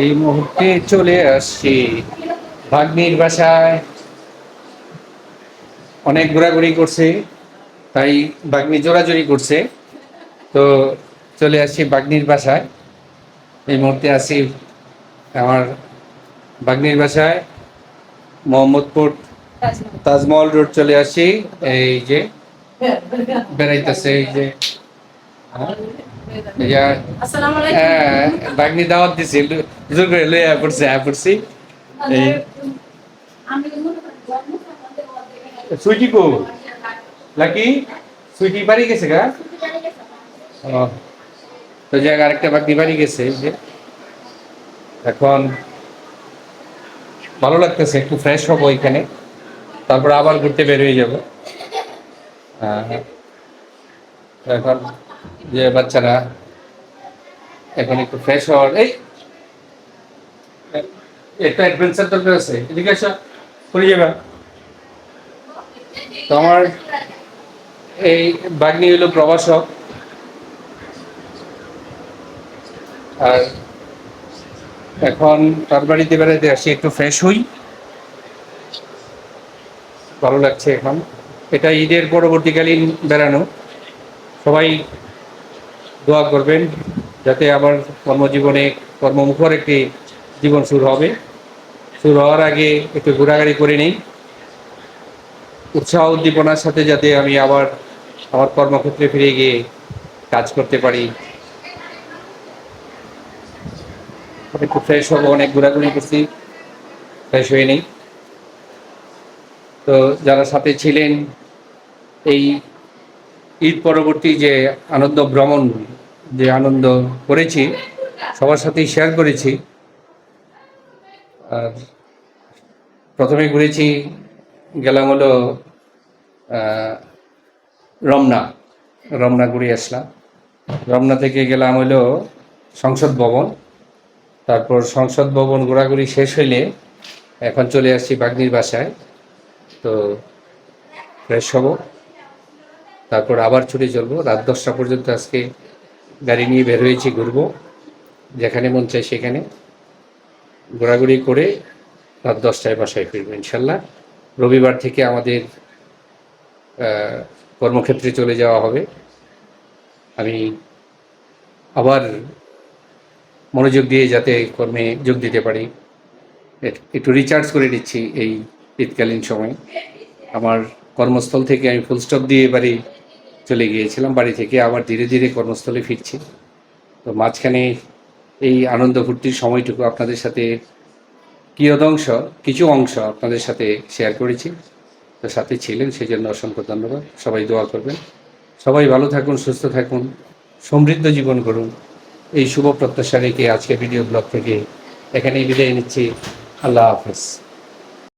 এই মুহূর্তে চলে আসছি ভাগ্নির বাসায়। অনেক ঘোরাঘুরি করছে, তাই বাগ্নি জোরাজুরি করছে। তো চলে আসছি বাগ্নির বাসায়। এই মুহূর্তে আছি আমার বাগ্নির বাসায়, মোহাম্মদপুর তাজমহল রোড চলে আসছি। এই যে বেড়াইতেছে, এই যে হ্যাঁ, হ্যাঁ বাগনি দাওয়াত দিছি জোর করে লই আয়া পড়ছে। আয়া পড়ছি সুইটি কো? লাকি? সুইটি বাড়ি গেছে গা? তো আরেকটা বাগনি বাড়ি গেছে যে। এখন ভালো লাগতেছে একটু ফ্রেশ হব এখানে। তারপর আবার ঘুরতে বের হয়ে যাব। হ্যাঁ, হ্যাঁ। এখন যে বাচ্চারা এখন একটু ফ্রেশ হওয়ার এই! একটা অ্যাডভেঞ্চার দরকার আছে। এদিকে আসো যাবে। তো আমার এই বাগনি হলো প্রবাসক আর এখন তার বাড়িতে বেড়াতে আসি, একটু ফ্রেশ হই। ভালো লাগছে এখন। এটা ঈদের পরবর্তীকালীন বেড়ানো। সবাই দোয়া করবেন যাতে আবার কর্মজীবনে কর্মমুখর একটি জীবন শুরু হবে। শুরু হওয়ার আগে একটু ঘোরাঘুরি করে নিই। উৎসাহ উদ্দীপনার সাথে যাতে আমি আবার আমার কর্মক্ষেত্রে ফিরে গিয়ে কাজ করতে পারি। একটু ফ্রেশ অনেক ঘোরাঘুরি করছি ফ্রেশ হয়ে নেই। তো যারা সাথে ছিলেন এই ঈদ পরবর্তী যে আনন্দ ভ্রমণ, যে আনন্দ করেছি, সবার সাথেই শেয়ার করেছি। আর প্রথমে ঘুরেছি, গেলাম হলো রমনা। রমনা ঘুরে আসলাম। রমনা থেকে গেলাম হলো সংসদ ভবন। তারপর সংসদ ভবন ঘোরাঘুরি শেষ হইলে এখন চলে আসছি বাগনির বাসায়। তো ফ্রেশ হব। তারপর আবার ছুটে চলবো। রাত দশটা পর্যন্ত আজকে গাড়ি নিয়ে বের হয়েছি, ঘুরবো। যেখানে মন চাই সেখানে। ঘোরাঘুরি করে রাত দশটায় বাসায় ফিরবো ইনশাল্লাহ। রবিবার থেকে আমাদের কর্মক্ষেত্রে চলে যাওয়া হবে। আমি আবার মনোযোগ দিয়ে যাতে কর্মে যোগ দিতে পারি একটু রিচার্জ করে নিচ্ছি এই শীতকালীন সময়। আমার কর্মস্থল থেকে আমি ফুল স্টপ দিয়ে বাড়ি চলে গিয়েছিলাম, বাড়ি থেকে আবার ধীরে ধীরে কর্মস্থলে ফিরছি। তো মাঝখানে এই আনন্দ ফুর্তির সময়টুকু আপনাদের সাথে, কিয়দংশ, কিছু অংশ আপনাদের সাথে শেয়ার করেছি। তো সাথে ছিলেন সেই জন্য অসংখ্য ধন্যবাদ। সবাই দোয়া করবেন। সবাই ভালো থাকুন, সুস্থ থাকুন, সমৃদ্ধ জীবন করুন। এই শুভ প্রত্যাশা রেখে আজকে ভিডিও ব্লগ থেকে এখানেই বিদায় নিচ্ছি। আল্লাহ হাফেজ।